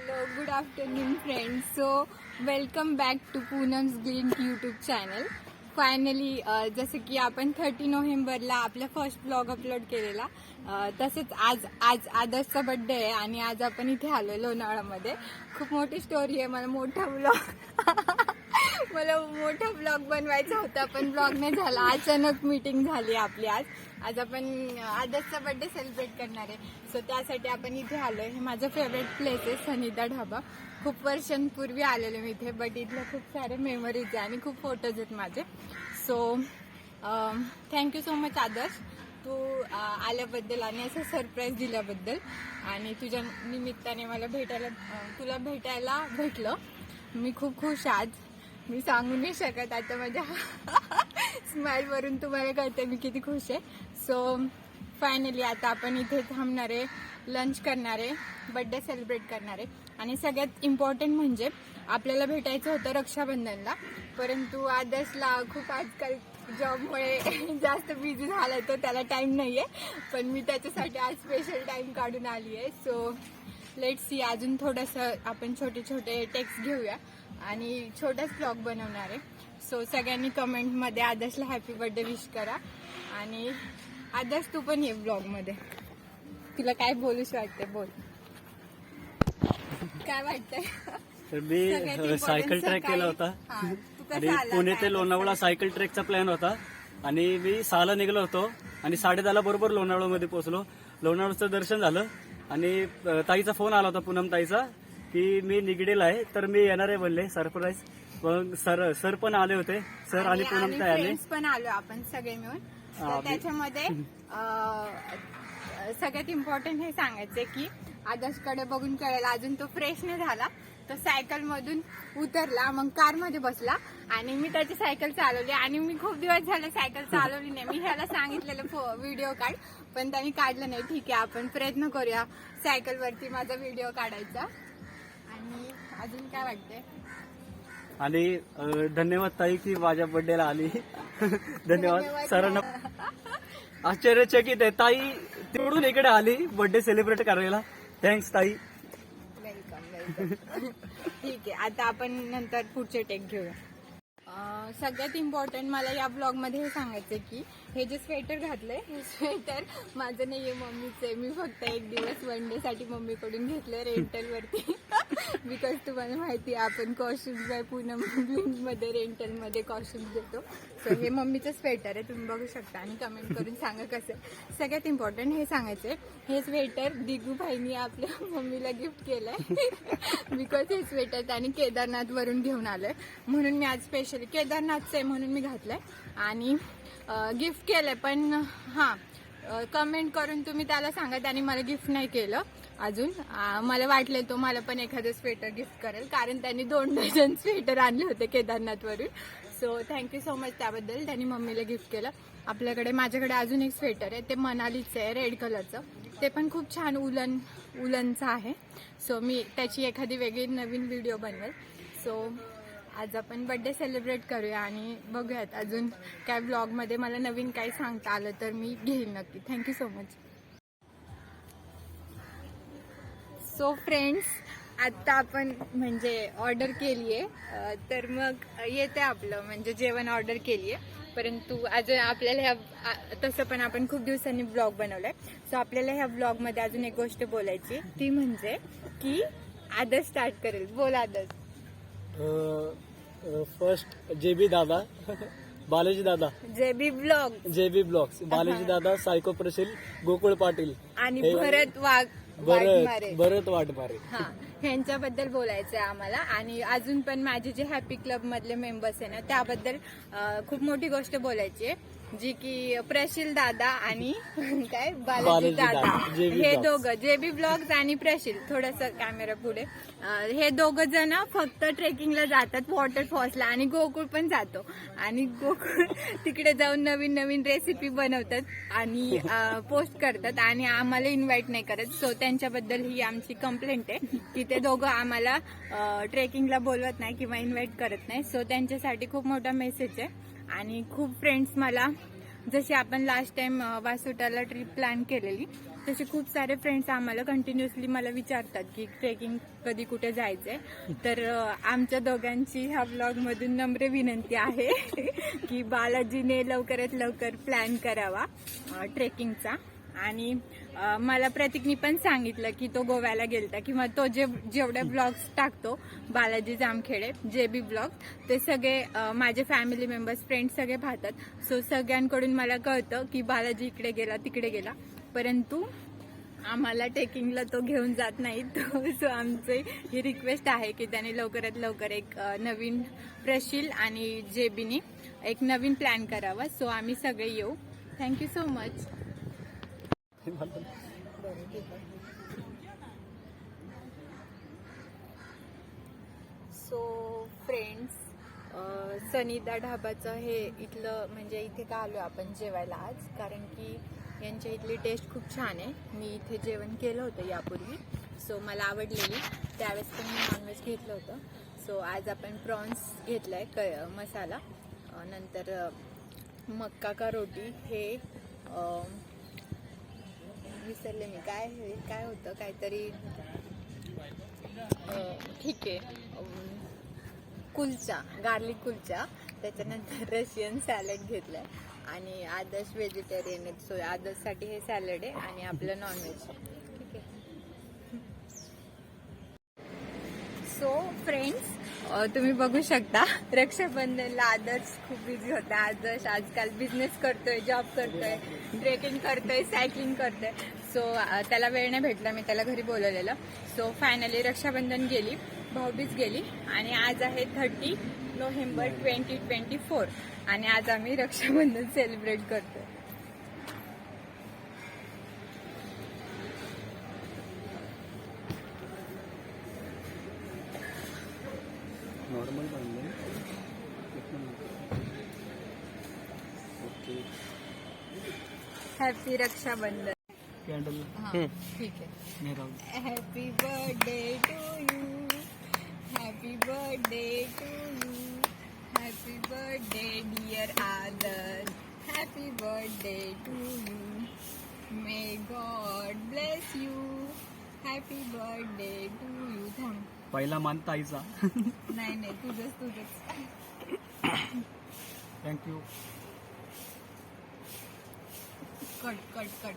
Hello good afternoon friends so welcome back to Poonam's green YouTube channel finally जसं की आपण thirty नोव्हेंबरला आपला फर्स्ट ब्लॉग अपलोड केलेला तसेच आज आज आदर्शचा बड्डे आहे आणि आज आपण इथे आलो लोणावळामध्ये खूप मोठी स्टोरी आहे मला मोठा ब्लॉग मला मोठा ब्लॉग बनवायचा होता पण ब्लॉग नाही झाला. अचानक मीटिंग झाली आपली आज. आज आपण आदर्शचा बर्थडे सेलिब्रेट करणार आहे. सो त्यासाठी आपण इथे आलो हे माझं फेवरेट प्लेस आहे सनिता ढाबा. खूप वर्षांपूर्वी आलेलो मी इथे बट इथल्या खूप सारे मेमरीज आहे आणि खूप फोटोज आहेत माझे. So thank you so much Adarsh. तू आल्याबद्दल आणि असं सरप्राईज दिल्याबद्दल आणि तुझ्या निमित्ताने मला भेटायला तुला भेटायला भेटलं. मी खूप खुश आज. मी सांगू नाही शकत आता माझ्या स्माइल वरून तुम्हाला कळतं मी किती खुश आहे. सो फायनली आता आपण इथे थांबणार आहे लंच करणार आहे बड्डे सेलिब्रेट करणार. आहे आणि सगळ्यात इम्पॉर्टंट म्हणजे आपल्याला भेटायचं होतं रक्षाबंधनला. परंतु आदर्शला खूप आजकाल जॉबमुळे जास्त बिझी झाला तो त्याला टाइम नाही आहे पण मी त्याच्यासाठी आज स्पेशल टाइम काढून आली आहे सो लेट सी अजून थोडंसं आपण छोटे छोटे टेक्स्ट घेऊया. आणि छोटाच ब्लॉग बनवणार आहे. सो सगळ्यांनी कमेंटमध्ये आदर्शला हॅपी बर्थडे विश करा. आणि आदर्श तू पण ये ब्लॉगमध्ये तुला काय बोलूच वाटते बोल. काय वाटतंय? तर मी सायकल ट्रॅक केला होता. आणि? पुणे ते लोणावळा सायकल ट्रेकचा प्लॅन होता. आणि मी सहाला निघलो होतो. आणि साडेदहाला बरोबर लोणावळामध्ये पोहोचलो. लोणावळाचं दर्शन झालं. आणि ताईचा फोन आला होता पूनम ताईचा. की मी निगडील आहे तर मी येणार आहे म्हणले सरप्राईज मग सर सर पण आले होते. सर आणि पूनम आले. फ्रेंड्स पण आलो आपण सगळे मिळून. तर त्याच्यामध्ये अं, सगळ्यात इम्पॉर्टंट हे सांगायचं की आदर्शकडे बघून कळेल अजून तो फ्रेश नाही झाला. तो सायकल मधून उतरला मग कारमध्ये बसला. आणि मी त्याची सायकल चालवली. आणि मी खूप दिवस झाले सायकल चालवली नाही. मी ह्याला सांगितलेलं व्हिडिओ काढ पण त्यांनी काढलं नाही. ठीक आहे आपण प्रयत्न करूया सायकल वरती माझा व्हिडिओ काढायचा. आणि अजून काय वाटतंय? आणि अ, धन्यवाद ताई की माझ्या बर्थडेला आली. धन्यवाद. सरांना आश्चर्यचकित आहे. ताई तिकडून इकडे आली बर्थडे सेलिब्रेट करायला. थँक्स ताई. वेलकम वेलकम ठीक आहे आता आपण नंतर पुढचे टेक घेऊया. अं, सगळ्यात इम्पॉर्टंट मला या ब्लॉगमध्ये हे सांगायचं की हे जे स्वेटर घातलंय हे स्वेटर माझं नाहीये मम्मीचं आहे. मी फक्त एक दिवस वन डे साठी मम्मीकडून घेतलं रेंटल वरती. बिकॉज तुम्हाला माहिती आहे आपण कॉस्ट्युम्स बाय पूनममध्ये रेंटलमध्ये कॉस्ट्युम्स देतो. सो हे मम्मीचं स्वेटर आहे तुम्ही बघू शकता आणि कमेंट करून सांगा कसं आहे. सगळ्यात इम्पॉर्टंट हे सांगायचंय हे स्वेटर दिगू भाईनी आपल्या मम्मीला गिफ्ट केलंय. बिकॉज हे स्वेटर त्याने केदारनाथ वरून घेऊन आलंय. म्हणून मी आज स्पेशली केदारनाथचं आहे म्हणून मी घातलंय. आणि गिफ्ट केलंय पण हां कमेंट करून तुम्ही त्याला सांगा त्याने मला गिफ्ट नाही केलं. अजून? मला वाटलं तो मला पण एखादं स्वेटर गिफ्ट करेल कारण त्यांनी दोन डझन स्वेटर आणले होते केदारनाथवरून so thank you so much त्याबद्दल. त्यांनी मम्मीला गिफ्ट केलं. आपल्याकडे माझ्याकडे अजून एक स्वेटर आहे ते मनालीचं आहे रेड कलरचं ते पण खूप छान उलन उलनचं आहे. सो मी त्याची एखादी वेगळी नवीन व्हिडिओ बनवेल. सो आज आपण बड्डे सेलिब्रेट करूया आणि बघूयात अजून काय ब्लॉगमध्ये मला नवीन काही सांगता आलं तर मी घेईन नक्की. Thank you so much so friends आत्ता आपण म्हणजे ऑर्डर केली आहे तर मग येते आपलं म्हणजे जेवण ऑर्डर केली आहे परंतु अजून आपल्याला ह्या तसं पण आपण खूप दिवसांनी ब्लॉग बनवलाय. सो आपल्याला ह्या ब्लॉगमध्ये अजून एक गोष्ट बोलायची ती म्हणजे की आदर्श स्टार्ट करेल. बोल आदर्श फर्स्ट जे बी दादा बालाजी दादा. जे बी ब्लॉग जे बी ब्लॉग्स बालाजी दादा सायको प्रसिल गोकुळ पाटील. आणि भरत वाघ. वाघमारे. भरत भरत वाटमारे हा ह्यांच्याबद्दल बोलायचं आहे आम्हाला. आणि अजून पण माझे जे हॅपी क्लब मधले मेंबर्स आहे ना त्याबद्दल अं, खूप मोठी गोष्ट बोलायची आहे. जी की प्रशील दादा आणि काय? बालाजी दादा. हे. दोघं जे बी ब्लॉग्स आणि प्रशील थोडस कॅमेरा पुढे. हे दोघं जण फक्त ट्रेकिंगला जातात वॉटरफॉल्सला आणि गोकुळ पण जातो. आणि गोकुळ तिकडे जाऊन नवीन नवीन रेसिपी बनवतात आणि पोस्ट करतात. आणि आम्हाला इन्व्हाइट नाही करत. सो त्यांच्याबद्दल ही आमची कंप्लेंट आहे की ते दोघं आम्हाला ट्रेकिंगला बोलवत नाही किंवा इन्व्हाइट करत नाही. सो त्यांच्यासाठी खूप मोठा मेसेज आहे. आणि खूप फ्रेंड्स मला जशी आपण लास्ट टाइम वासुटाला ट्रिप प्लॅन केलेली तसे खूप सारे फ्रेंड्स आम्हाला कंटिन्युअसली मला विचारतात की ट्रेकिंग कधी कुठे जायचंय. तर आमच्या दोघांची ह्या ब्लॉगमधून नम्र विनंती आहे की बालाजीने लवकरात लवकर प्लॅन करावा ट्रेकिंगचा आणि मला प्रतीकनी पण सांगितलं की तो गोव्याला गेलता किंवा तो जे जेवढे ब्लॉग्स टाकतो बालाजी जामखेडे जे बी ब्लॉग ते सगळे माझे फॅमिली मेंबर्स फ्रेंड्स सगळे पाहतात. सो सगळ्यांकडून मला कळतं की बालाजी इकडे गेला तिकडे गेला. परंतु आम्हाला ट्रेकिंगला तो घेऊन जात नाही. तो सो आमची ही रिक्वेस्ट आहे की त्याने लवकरात लवकर एक नवीन प्रशील आणि जेबीनी एक नवीन प्लॅन करावा. सो आम्ही सगळे येऊ. Thank you so much so friends Sanida ढाबाचं हे इथलं म्हणजे इथे का आलो आपण जेवायला आज? कारण की यांच्या इथली टेस्ट खूप छान आहे. मी इथे जेवण केलं होतं यापूर्वी. सो मला आवडलेली. त्यावेळेस पण मी नॉनव्हेज घेतलं होतं. सो आज आपण प्रॉन्स घेतलाय क मसाला. नंतर मक्का का रोटी हे विसरले मी. काय हे काय होतं? काहीतरी ठीक आहे. कुलचा गार्लिक कुलचा. त्याच्यानंतर रशियन सॅलड घेतलाय. आणि आदर्श व्हेजिटेरियन आहेत. सो आदर्शसाठी हे सॅलड आहे आणि आपलं नॉनव्हेज ठीक आहे. सो फ्रेंड्स तुम्ही बघू शकता रक्षाबंधनला आदर्श खूप बिझी होता. आदर्श आजकाल बिझनेस करतोय जॉब करतोय ट्रेकिंग करतोय सायकलिंग करतोय. सो त्याला वेळ नाही भेटला मी त्याला घरी बोलवलेलं. सो फायनली रक्षाबंधन गेली भाऊबीज गेली आणि आज आहे thirty November twenty twenty four आणि आज आम्ही रक्षाबंधन सेलिब्रेट करतोय. की Rakshabandhan. Happy birthday to you happy birthday to you happy birthday dear Aadar happy birthday to you may God bless you happy birthday to you thank पहिला मानता आईचा नाही नाही तुझंच तुझंच. Thank you cut cut cut.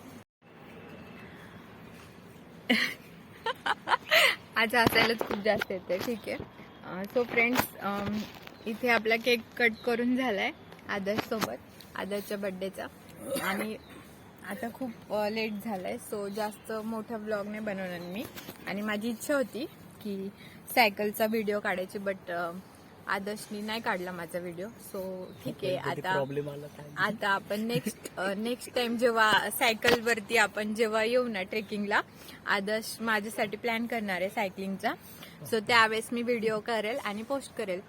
आज असायलाच खूप जास्त येते ठीक आहे. सो फ्रेंड्स इथे आपला केक कट करून झालाय आदर्श सोबत आदर्शच्या बर्थडेचा आणि आता खूप लेट झालाय सो जास्त मोठा ब्लॉग नाही बनवणार मी. आणि माझी इच्छा होती की सायकलचा व्हिडिओ काढायची बट आदर्शनी नाही काढला माझा व्हिडिओ सो ठीक आहे आता आता आपण नेक्स्ट नेक्स्ट टाइम जेव्हा सायकल वरती आपण जेव्हा येऊ ना ट्रेकिंगला आदर्श माझ्यासाठी प्लॅन करणार आहे सायकलिंगचा सो त्यावेळेस मी व्हिडिओ करेल आणि पोस्ट करेल.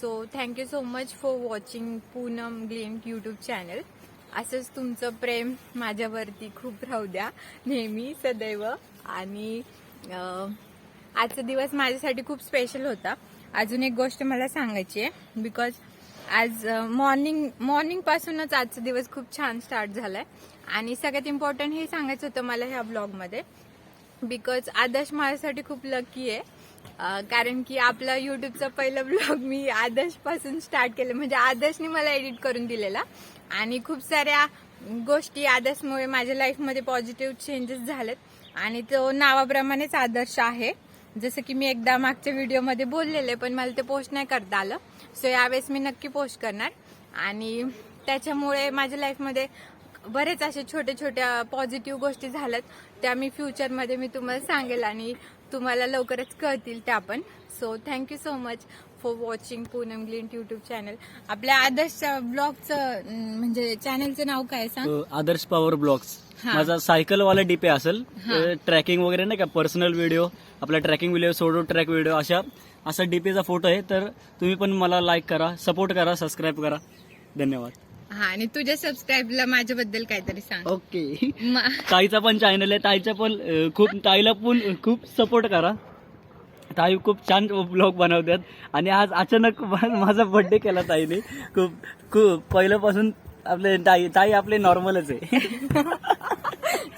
So thank you so much for watching Poonam green YouTube channel असंच तुमचं प्रेम माझ्यावरती खूप राहू द्या नेहमी सदैव. आणि आजचा दिवस माझ्यासाठी खूप स्पेशल होता. अजून एक गोष्ट मला सांगायची आहे. बिकॉज आज मॉर्निंग मॉर्निंग पासूनच आजचा दिवस खूप छान स्टार्ट झालाय. आणि सगळ्यात इम्पॉर्टंट हे सांगायचं होतं मला ह्या ब्लॉगमध्ये बिकॉज आदर्श माझ्यासाठी खूप लकी आहे. कारण की आपला युट्यूबचा पहिला ब्लॉग मी आदर्शपासून स्टार्ट केलं. म्हणजे आदर्शने मला एडिट करून दिलेला. आणि खूप साऱ्या गोष्टी आदर्शमुळे माझ्या लाईफमध्ये पॉझिटिव्ह चेंजेस झालेत. आणि तो नावाप्रमाणेच आदर्श आहे. जसं की मी एकदा मागच्या व्हिडिओमध्ये बोललेले पण मला ते पोस्ट नाही करता आलं. सो यावेळेस मी नक्की पोस्ट करणार. आणि त्याच्यामुळे माझ्या लाईफमध्ये बरेच असे छोट्या छोट्या पॉझिटिव्ह गोष्टी झाल्यात. त्या मी फ्युचरमध्ये मी तुम्हाला सांगेल. आणि तुम्हाला लवकरच कळतील त्या पण so thank you so much for watching Poonam glint YouTube channel आपल्या आदर्शच्या ब्लॉगचं म्हणजे चॅनलचं नाव काय सांग? Adarsh power blogs. माझा सायकलवाला डीपे असेल. ट्रॅकिंग वगैरे नाही का? पर्सनल व्हिडिओ आपला ट्रॅकिंग व्हिडिओ सोडो ट्रॅक व्हिडिओ अशा असा डीपीचा फोटो आहे. तर तुम्ही पण मला लाईक करा सपोर्ट करा सबस्क्राईब करा. धन्यवाद. हा आणि तुझ्या सबस्क्राईबला माझ्याबद्दल काहीतरी सांग. ओके. म- ताईचा पण चॅनल आहे. ताईचा पण अं, खूप ताईला पण खूप सपोर्ट करा. ताई खूप छान ब्लॉग बनवतात. आणि आज अचानक मा- माझा बर्थडे केला ताईने. खूप खूप. पहिल्यापासून आपले ताई ताई आपले नॉर्मलच आहे.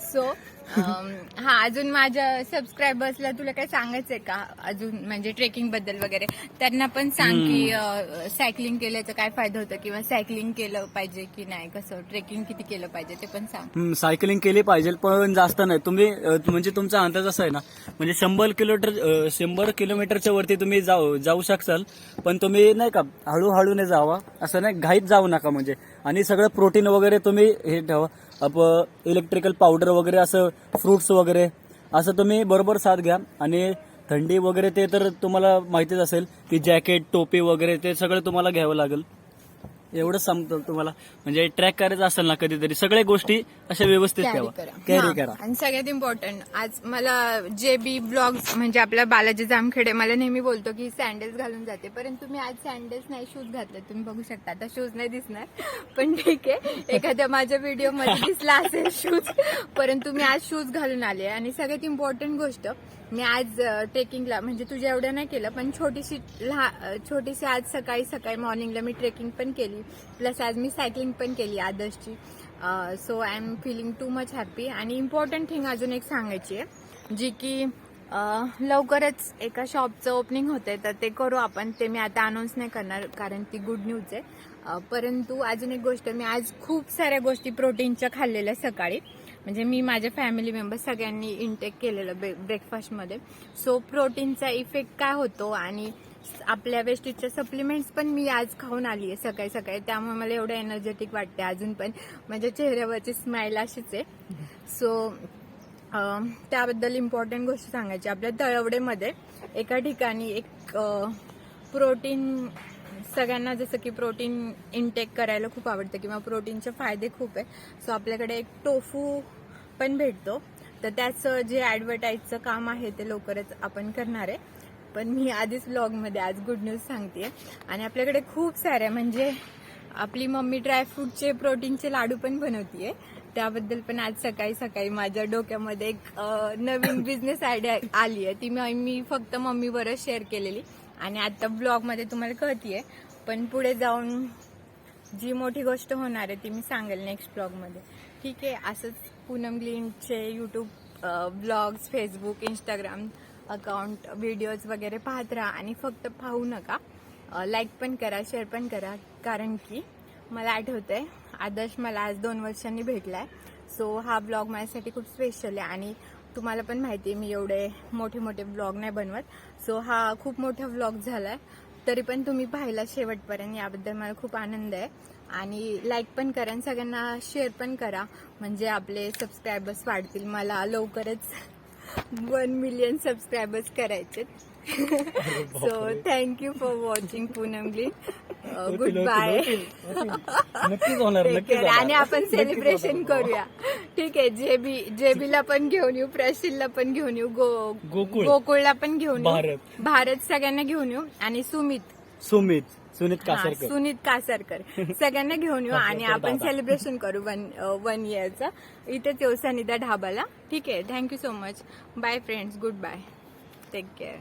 सो हा अजून माझ्या सबस्क्रायबर्सला तुला काय सांगायचंय का? अजून म्हणजे ट्रेकिंगबद्दल वगैरे? त्यांना पण सांग की सायकलिंग केल्याचं काय फायदा होतं किंवा सायकलिंग केलं पाहिजे की नाही? कसं? ट्रेकिंग किती केलं पाहिजे? ते पण सांग. सायकलिंग केली पाहिजे पण जास्त नाही. तुम्ही म्हणजे तुमचा अंदाज असा आहे ना म्हणजे शंभर किलोमीटर शंभर किलोमीटरच्या वरती तुम्ही जाऊ जाऊ शकाल पण तुम्ही नाही का हळूहळूने जावा. असं नाही घाईत जाऊ नका म्हणजे. आणि सगळं प्रोटीन वगैरे तुम्ही हे ठेवा. अप इलेक्ट्रिकल पावडर वगैरे असं फ्रुट्स वगैरे असं तुम्ही बरोबर साथ घ्या. आणि थंडी वगैरे ते तर तुम्हाला माहितीच असेल की जॅकेट टोपी वगैरे ते सगळं तुम्हाला घ्यावं लागेल. एवढंच सांगतो तुम्हाला. म्हणजे ट्रॅक करायचं असेल ना कधीतरी सगळ्या गोष्टी अशा व्यवस्थित ठेवा. करा. कॅरी. आणि सगळ्यात इम्पॉर्टंट आज मला जे बी ब्लॉग्स म्हणजे आपला बालाजी जामखेडे मला नेहमी बोलतो की सँडल्स घालून जाते. परंतु मी आज सँडल्स नाही शूज घातले तुम्ही बघू शकता. आता शूज नाही दिसणार. पण ठीक आहे. एखाद्या माझ्या व्हिडिओमध्ये दिसला असेल शूज परंतु मी आज शूज घालून आले. आणि सगळ्यात इम्पॉर्टंट गोष्ट मी आज ट्रेकिंगला म्हणजे तुझ्या एवढं नाही केलं पण छोटीशी लहा छोटीशी आज सकाळी सकाळी मॉर्निंगला मी ट्रेकिंग पण केली. प्लस आज मी सायकलिंग पण केली आदर्शची. So I am feeling too much happy आणि इम्पॉर्टंट थिंग अजून एक सांगायची आहे जी की लवकरच एका शॉपचं ओपनिंग होते तर ते करू आपण. ते मी आता अनाऊन्स नाही करणार कारण ती गुड न्यूज आहे. परंतु अजून एक गोष्ट मी आज खूप साऱ्या गोष्टी प्रोटीनच्या खाल्लेल्या सकाळी. म्हणजे मी माझ्या फॅमिली मेंबर सगळ्यांनी इनटेक केलेलं ब्रेकफास्टमध्ये सो प्रोटीनचा इफेक्ट काय होतो आणि आपल्या वेस्टेजच्या सप्लिमेंट्स पण मी आज खाऊन आली आहे सकाळी सकाळी. त्यामुळे मला एवढं एनर्जेटिक वाटते अजून पण. माझ्या चेहऱ्यावरची स्माईल अशीच आहे. सो त्याबद्दल इम्पॉर्टंट गोष्ट सांगायची आपल्या तळवडेमध्ये एका ठिकाणी एक प्रोटीन सगळ्यांना जसं की प्रोटीन इनटेक करायला खूप आवडतं किंवा प्रोटीनचे फायदे खूप आहे सो आपल्याकडे एक टोफू पण भेटतो. तर त्याचं जे ॲडव्हर्टाईजचं काम आहे ते लवकरच आपण करणार आहे. पण मी आधीच ब्लॉगमध्ये आज गुड न्यूज सांगते. आणि आपल्याकडे खूप साऱ्या म्हणजे आपली मम्मी ड्रायफ्रूटचे प्रोटीनचे लाडू पण बनवतीये. त्याबद्दल पण आज सकाळी सकाळी माझ्या डोक्यामध्ये एक नवीन बिझनेस आयडिया आली आहे ती मी मी फक्त मम्मीवरच शेअर केलेली. आणि आता ब्लॉगमध्ये तुम्हाला कळतीये. पण पुढे जाऊन जी मोठी गोष्ट होणार आहे ती मी सांगेल नेक्स्ट ब्लॉगमध्ये ठीक आहे असंच Poonam ग्लीनचे YouTube blogs Facebook Instagram account videos वगैरे पाहत राहा आणि फक्त पाहू नका. लाईक पण करा शेअर पण करा. कारण की मला आठवतंय आदर्श मला आज दोन वर्षांनी भेटला आहे सो हा ब्लॉग माझ्यासाठी खूप स्पेशल आहे आणि तुम्हाला पण माहिती आहे मी एवढे मोठे मोठे ब्लॉग नाही बनवत. सो हा खूप मोठा ब्लॉग आहे तरी पण तुम्ही पाहिला शेवटपर्यंत याबद्दल मला खूप आनंद आहे. आणि लाईक पण करा आणि सगळ्यांना शेअर पण करा. म्हणजे आपले सबस्क्रायबर्स वाढतील मला लवकरच वन मिलियन सबस्क्रायबर्स करायचे so thank you for watching पूनमली good bye नक्कीच होणार. आणि आपण सेलिब्रेशन करूया. ठीक आहे जेबी जेबीला पण घेऊन येऊ प्रशिलला पण घेऊन येऊ गो गोकुळ. गोकुळला पण घेऊन येऊ. भारत. भारत सगळ्यांना घेऊन येऊ. आणि सुमित. सुमित. सुनीत कासरकर. सुनीत कासारकर. सगळ्यांना घेऊन येऊ आणि आपण. सेलिब्रेशन करू वन वन इयरचं इथेच येऊ सनिदा ढाबाला. ठीक आहे thank you so much bye friends good bye take care